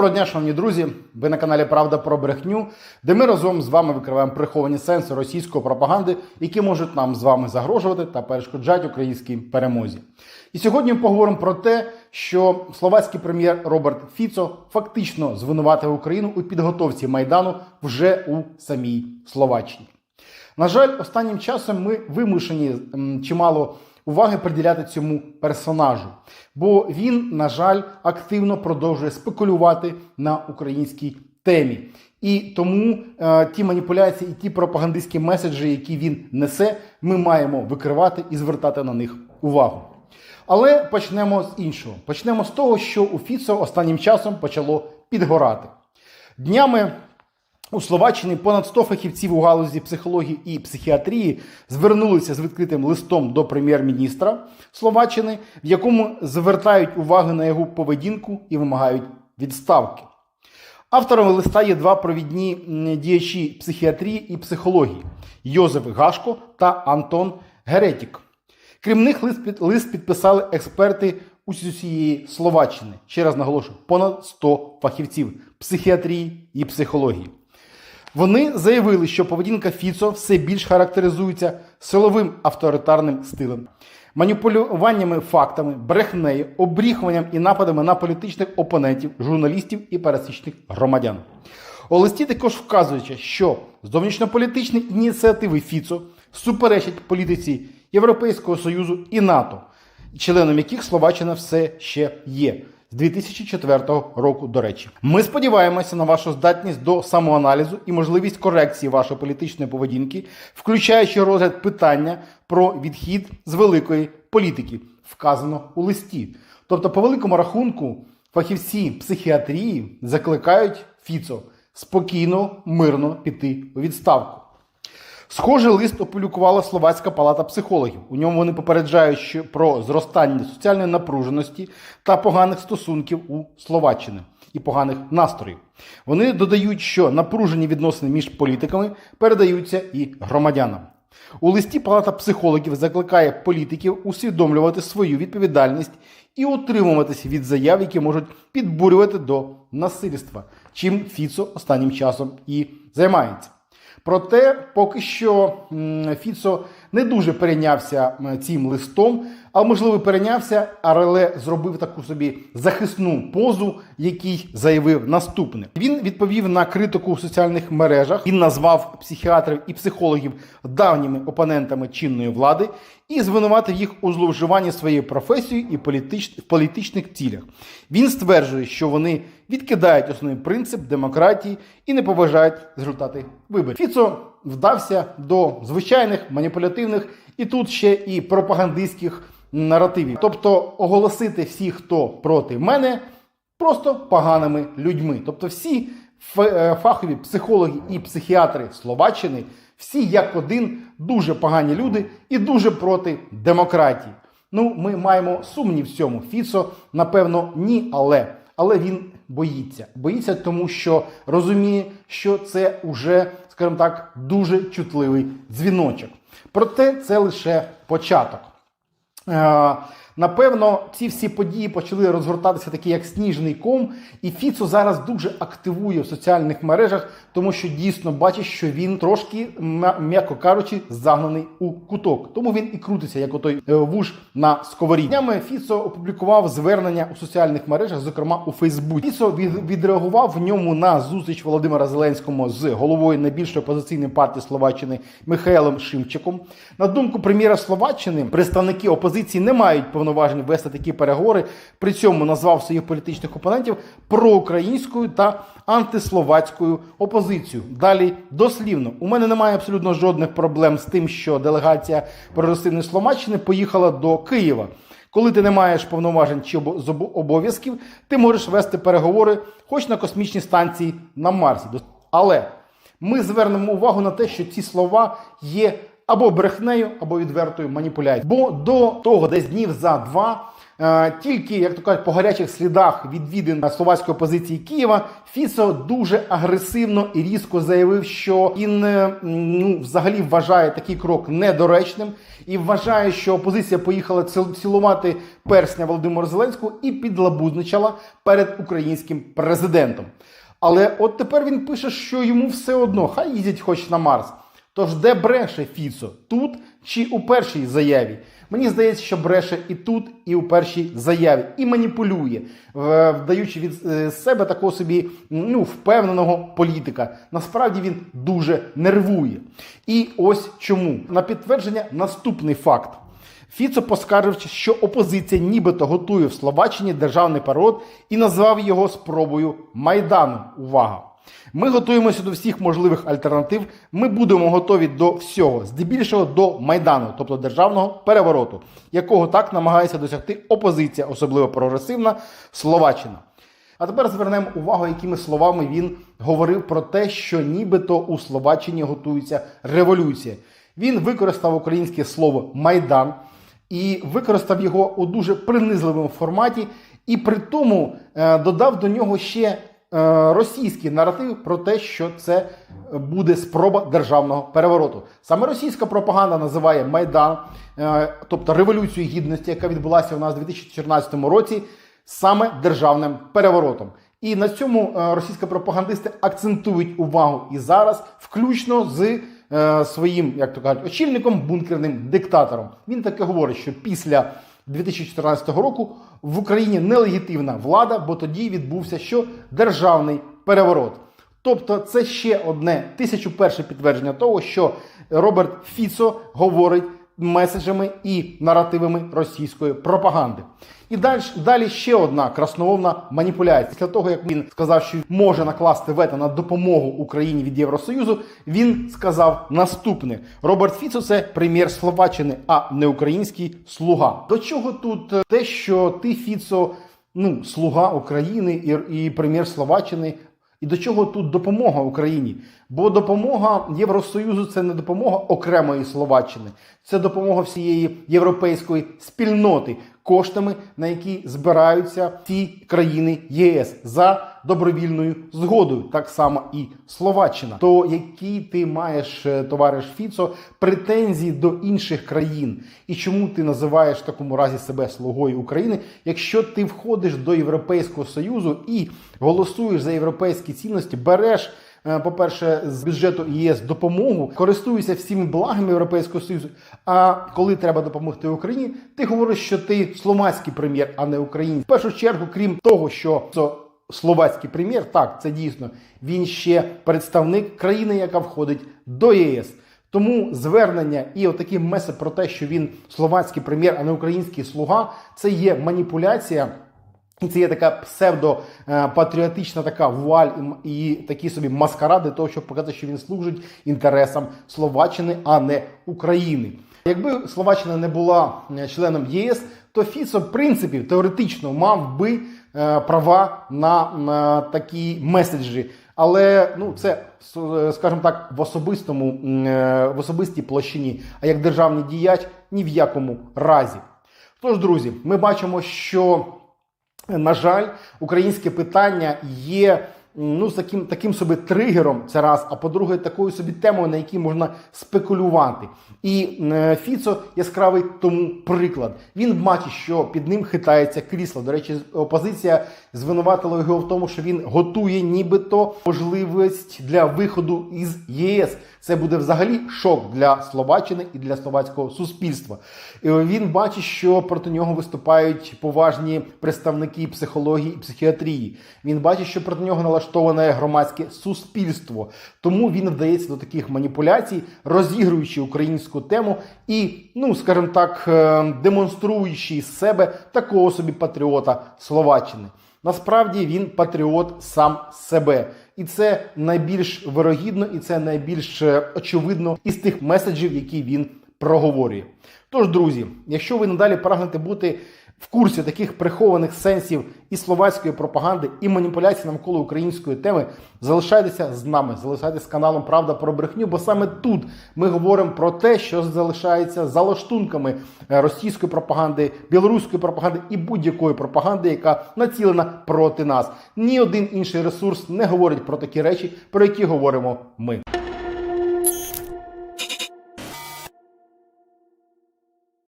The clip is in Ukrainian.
Доброго дня, шановні друзі. Ви на каналі Правда про брехню, де ми разом з вами викриваємо приховані сенси російської пропаганди, які можуть нам з вами загрожувати та перешкоджати українській перемозі. І сьогодні ми поговоримо про те, що словацький прем'єр Роберт Фіцо фактично звинуватив Україну у підготовці майдану вже у самій Словаччині. На жаль, останнім часом ми вимушені чимало уваги приділяти цьому персонажу, бо він, на жаль, активно продовжує спекулювати на українській темі. І тому е, ті маніпуляції і ті пропагандистські меседжі, які він несе, ми маємо викривати і звертати на них увагу. Але почнемо з іншого. Почнемо з того, що у Фіцо останнім часом почало підгорати. Днями у Словаччині понад 100 фахівців у галузі психології і психіатрії звернулися з відкритим листом до прем'єр-міністра Словаччини, в якому звертають увагу на його поведінку і вимагають відставки. Авторами листа є два провідні діячі психіатрії і психології Йозеф Гашко та Антон Геретік. Крім них, лист, підписали експерти усієї Словаччини. Ще раз наголошую, понад 100 фахівців психіатрії і психології. Вони заявили, що поведінка Фіцо все більш характеризується силовим авторитарним стилем, маніпулюваннями фактами, брехнею, обріхуванням і нападами на політичних опонентів, журналістів і пересічних громадян. У листі також вказується, що зовнішньополітичні ініціативи Фіцо суперечать політиці Європейського Союзу і НАТО, членом яких Словаччина все ще є. З 2004 року, до речі, ми сподіваємося на вашу здатність до самоаналізу і можливість корекції вашої політичної поведінки, включаючи розгляд питання про відхід з великої політики, вказано у листі. Тобто, по великому рахунку, фахівці психіатрії закликають Фіцо спокійно, мирно піти у відставку. Схожий лист опублікувала Словацька палата психологів. У ньому вони попереджають що про зростання соціальної напруженості та поганих стосунків у Словаччини і поганих настроїв. Вони додають, що напружені відносини між політиками передаються і громадянам. У листі палата психологів закликає політиків усвідомлювати свою відповідальність і утримуватися від заяв, які можуть підбурювати до насильства, чим Фіцо останнім часом і займається. Проте, поки що Фіцо не дуже перейнявся цим листом, а можливо перейнявся, але зробив таку собі захисну позу, який заявив наступне. Він відповів на критику в соціальних мережах. Він назвав психіатрів і психологів давніми опонентами чинної влади і звинуватив їх у зловживанні своєю професією і політич... в політичних цілях. Він стверджує, що вони відкидають основний принцип демократії і не поважають результати виборів. Фіцо вдався до звичайних маніпулятивних і тут ще і пропагандистських наративів, тобто оголосити всіх, хто проти мене, просто поганими людьми. Тобто, всі е, фахові психологи і психіатри Словаччини, всі як один дуже погані люди і дуже проти демократії. Ну, ми маємо сумнів в цьому. Фіцо, напевно, ні, але. Але він боїться. Боїться, тому що розуміє, що це уже, скажімо так, дуже чутливий дзвіночок. Проте це лише початок. Е, Напевно, ці всі події почали розгортатися такі, як сніжний ком, і Фіцо зараз дуже активує в соціальних мережах, тому що дійсно бачить, що він трошки, м'яко кажучи, загнаний у куток. Тому він і крутиться, як отой е, вуж на сковорі. Днями Фіцо опублікував звернення у соціальних мережах, зокрема у Фейсбуці. Фіцо відреагував в ньому на зустріч Володимира Зеленського з головою найбільшої опозиційної партії Словаччини Михайлом Шимчиком. На думку прем'єра Словаччини, представники опозиції не мають повноважень вести такі переговори. При цьому назвав своїх політичних опонентів проукраїнською та антисловацькою опозицією. Далі дослівно, у мене немає абсолютно жодних проблем з тим, що делегація прогресивної Словаччини поїхала до Києва. Коли ти не маєш повноважень чи обов'язків, ти можеш вести переговори хоч на космічній станції на Марсі. Але ми звернемо увагу на те, що ці слова є або брехнею, або відвертою маніпуляцією. Бо до того, десь днів за два Е, Тільки, як то кажуть, по гарячих слідах відвідин словацької опозиції Києва Фіцо дуже агресивно і різко заявив, що він е, ну, взагалі вважає такий крок недоречним і вважає, що опозиція поїхала ціл- цілувати персня Володимира Зеленського і підлабузничала перед українським президентом. Але от тепер він пише, що йому все одно, хай їздять хоч на Марс. Тож де бреше Фіцо? Тут чи у першій заяві? Мені здається, що бреше і тут, і у першій заяві, і маніпулює, вдаючи від е, себе такого собі ну, впевненого політика. Насправді він дуже нервує. І ось чому. На підтвердження наступний факт. Фіцо поскаржив, що опозиція нібито готує в Словаччині державний переворот і назвав його спробою Майдану. Увага! Ми готуємося до всіх можливих альтернатив. Ми будемо готові до всього, здебільшого до майдану, тобто державного перевороту, якого так намагається досягти опозиція, особливо прогресивна Словаччина. А тепер звернемо увагу, якими словами він говорив про те, що нібито у Словаччині готується революція. Він використав українське слово майдан і використав його у дуже принизливому форматі, і при тому е, додав до нього ще російський наратив про те, що це буде спроба державного перевороту. Саме російська пропаганда називає майдан, е, тобто революцію гідності, яка відбулася у нас у 2014 році, саме державним переворотом. І на цьому е, російські пропагандисти акцентують увагу і зараз, включно з е, своїм, як то кажуть, очільником, бункерним диктатором. Він таке говорить, що після 2014 року в Україні нелегітимна влада, бо тоді відбувся що державний переворот. Тобто, це ще одне тисячу перше підтвердження того, що Роберт Фіцо говорить меседжами і наративами російської пропаганди. І далі, далі ще одна красномовна маніпуляція. Після того, як він сказав, що може накласти вето на допомогу Україні від Євросоюзу, він сказав наступне: Роберт Фіцо це прем'єр Словаччини, а не український слуга. До чого тут е, те, що ти Фіцо, ну слуга України і, і прем'єр Словаччини, і до чого тут допомога Україні? Бо допомога Євросоюзу це не допомога окремої Словаччини, це допомога всієї європейської спільноти коштами, на які збираються ці країни ЄС за добровільною згодою, так само і Словаччина. То які ти маєш, е, товариш Фіцо, претензії до інших країн, і чому ти називаєш в такому разі себе слугою України, якщо ти входиш до Європейського союзу і голосуєш за європейські цінності, береш. Е, По-перше, з бюджету ЄС допомогу користуєшся всіми благами Європейського Союзу. А коли треба допомогти Україні, ти говориш, що ти словацький прем'єр, а не український. В першу чергу, крім того, що словацький прем'єр, так це дійсно він ще представник країни, яка входить до єС. Тому звернення і отакий меседж про те, що він словацький прем'єр, а не український слуга, це є маніпуляція. І це є така псевдопатріотична така вуаль і, такі собі маскаради того, щоб показати, що він служить інтересам Словаччини, а не України. Якби Словаччина не була е, членом ЄС, то Фіцо, в принципі, теоретично мав би е, права на, на такі меседжі. Але ну це скажімо так в особистому е, в особистій площині, а як державний діяч ні в якому разі. Тож, друзі, ми бачимо, що на жаль, українське питання є ну, з таким, таким собі тригером, це раз, а по-друге, такою собі темою, на якій можна спекулювати. І е, Фіцо яскравий тому приклад. Він бачить, що під ним хитається крісло. До речі, опозиція звинуватила його в тому, що він готує нібито можливість для виходу із ЄС. Це буде взагалі шок для Словаччини і для словацького суспільства. І Він бачить, що проти нього виступають поважні представники психології і психіатрії. Він бачить, що проти нього налаштоване громадське суспільство. Тому він вдається до таких маніпуляцій, розігруючи українську тему і, ну скажімо так, е, демонструючи з себе такого собі патріота Словаччини. Насправді він патріот сам себе, і це найбільш вирогідно, і це найбільш е, очевидно із тих меседжів, які він проговорює. Тож, друзі, якщо ви надалі прагнете бути в курсі таких прихованих сенсів і словацької пропаганди, і маніпуляцій навколо української теми, залишайтеся з нами, залишайтеся з каналом Правда про брехню, бо саме тут ми говоримо про те, що залишається за лаштунками е, російської пропаганди, білоруської пропаганди і будь-якої пропаганди, яка націлена проти нас. Ні один інший ресурс не говорить про такі речі, про які говоримо ми.